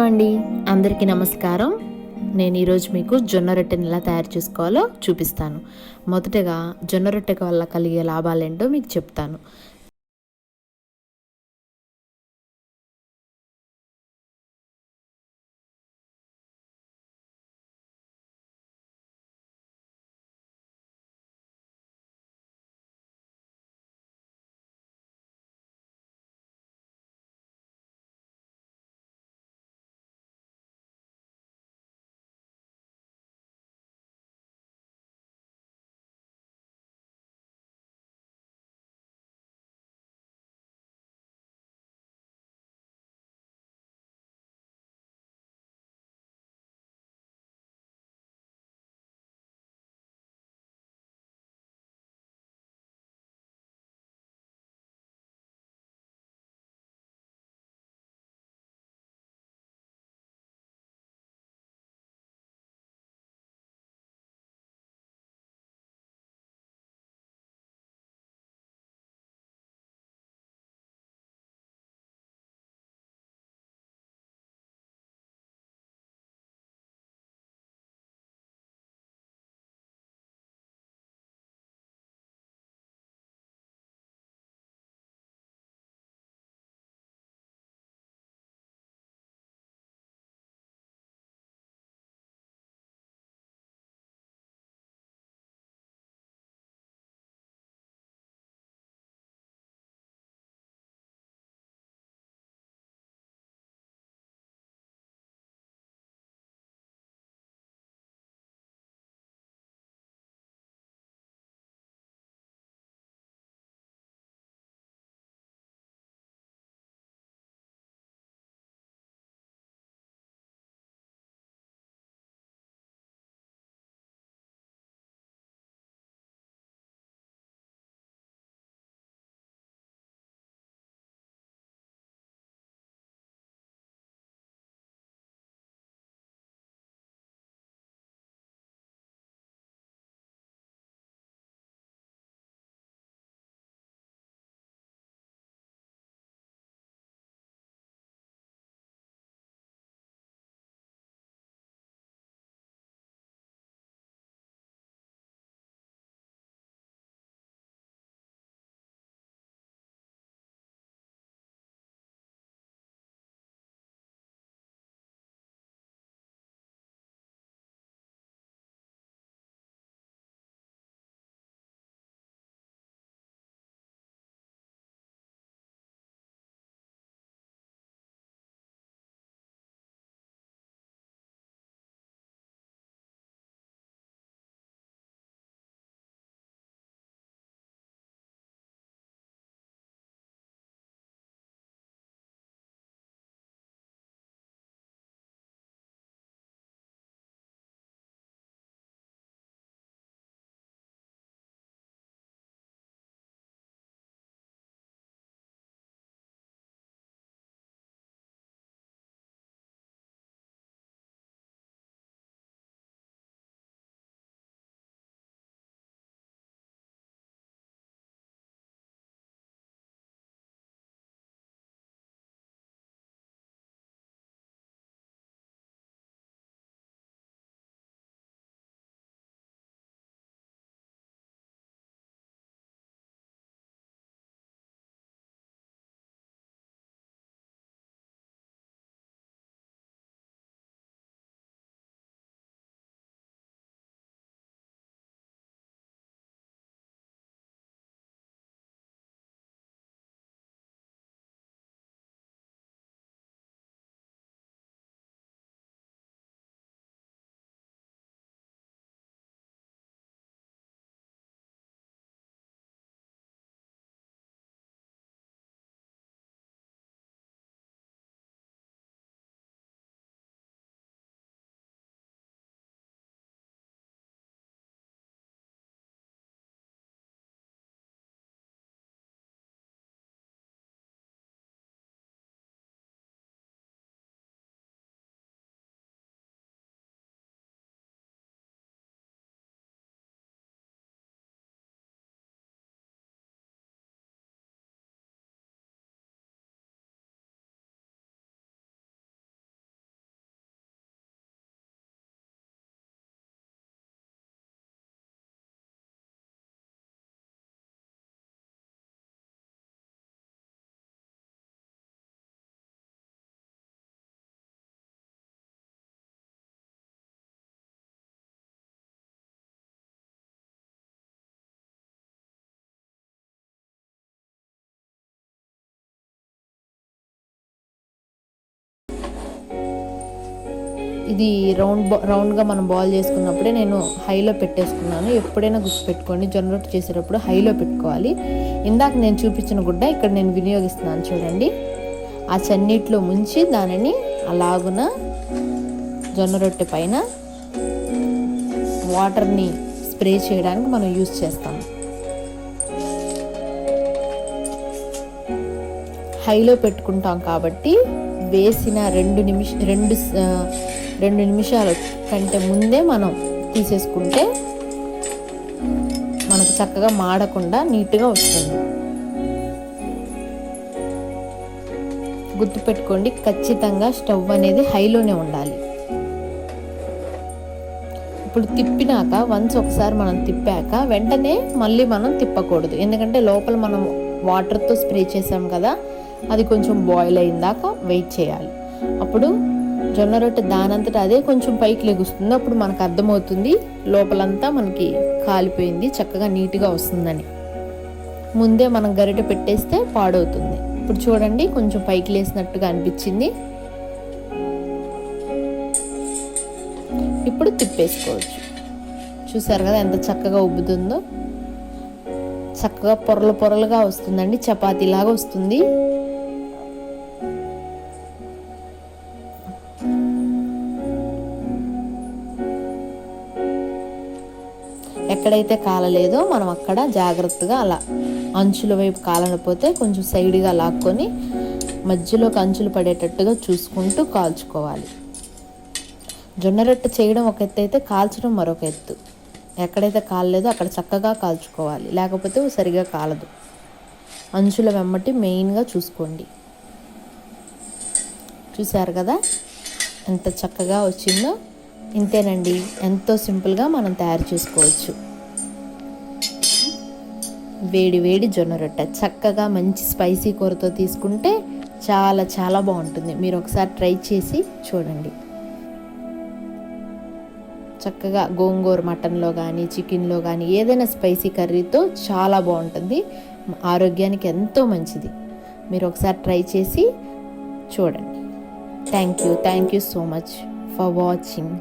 Hello అండి. అందరికీ నమస్కారం. నేను ఈరోజు మీకు జొన్న రొట్టెని ఎలా తయారు చేసుకోవాలో చూపిస్తాను. మొదటగా జొన్న రొట్టె వల్ల కలిగే లాభాలేంటో మీకు చెప్తాను. ఇది రౌండ్ రౌండ్గా మనం బాల్ చేసుకున్నప్పుడే నేను హైలో పెట్టేసుకున్నాను. ఎప్పుడైనా గుర్తుపెట్టుకోండి. జొన్న రొట్టె చేసేటప్పుడు హైలో పెట్టుకోవాలి. ఇందాక నేను చూపించిన గుడ్డ ఇక్కడ నేను వినియోగిస్తున్నాను చూడండి. ఆ చన్నీటిలో ముంచి దానిని అలాగున జొన్న రొట్టె పైన వాటర్ని స్ప్రే చేయడానికి మనం యూజ్ చేస్తాం. హైలో పెట్టుకుంటాం కాబట్టి వేసిన రెండు నిమిష రెండు రెండు నిమిషాల కంటే ముందే మనం తీసేసుకుంటే మనకు చక్కగా మాడకుండా నీట్గా వస్తుంది. గుర్తుపెట్టుకోండి ఖచ్చితంగా స్టవ్ అనేది హైలోనే ఉండాలి. ఇప్పుడు తిప్పినాక వన్స్ ఒకసారి మనం తిప్పాక వెంటనే మళ్ళీ మనం తిప్పకూడదు. ఎందుకంటే లోపల మనం వాటర్తో స్ప్రే చేసాం కదా అది కొంచెం బాయిల్ అయిందాక వెయిట్ చేయాలి. అప్పుడు జొన్న రొట్టె దానంతట అదే కొంచెం పైకి లెగుస్తుంది. అప్పుడు మనకు అర్థమవుతుంది లోపలంతా మనకి కాలిపోయింది చక్కగా నీట్గా వస్తుందని. ముందే మనం గరిటె పెట్టేస్తే పాడవుతుంది. ఇప్పుడు చూడండి కొంచెం పైకి లేసినట్టుగా అనిపించింది. ఇప్పుడు తిప్పేసుకోవచ్చు. చూసారు కదా ఎంత చక్కగా ఉబ్బుతుందో? చక్కగా పొరలు పొరలుగా వస్తుందండి చపాతీలాగా వస్తుంది. ఎక్కడైతే కాలలేదో మనం అక్కడ జాగ్రత్తగా అలా అంచుల వైపు కాలకపోతే కొంచెం సైడ్గా లాక్కొని మధ్యలోకి అంచులు పడేటట్టుగా చూసుకుంటూ కాల్చుకోవాలి. జొన్న రొట్టె చేయడం ఒక ఎత్తు అయితే కాల్చడం మరొక ఎత్తు. ఎక్కడైతే కాలలేదో అక్కడ చక్కగా కాల్చుకోవాలి. లేకపోతే సరిగా కాలదు. అంచుల వెమ్మటి మెయిన్గా చూసుకోండి. చూశారు కదా? ఎంత చక్కగా వచ్చిందో? ఇంతేనండి. ఎంతో సింపుల్గా మనం తయారు చేసుకోవచ్చు. వేడి వేడి జొన్న రొట్టె. చక్కగా మంచి స్పైసీ కూరతో తీసుకుంటే చాలా చాలా బాగుంటుంది. మీరు ఒకసారి ట్రై చేసి చూడండి. చక్కగా గోంగూర మటన్లో కానీ చికెన్లో కానీ ఏదైనా స్పైసీ కర్రీతో చాలా బాగుంటుంది. ఆరోగ్యానికి ఎంతో మంచిది. మీరు ఒకసారి ట్రై చేసి చూడండి. Thank you thank you so much for watching.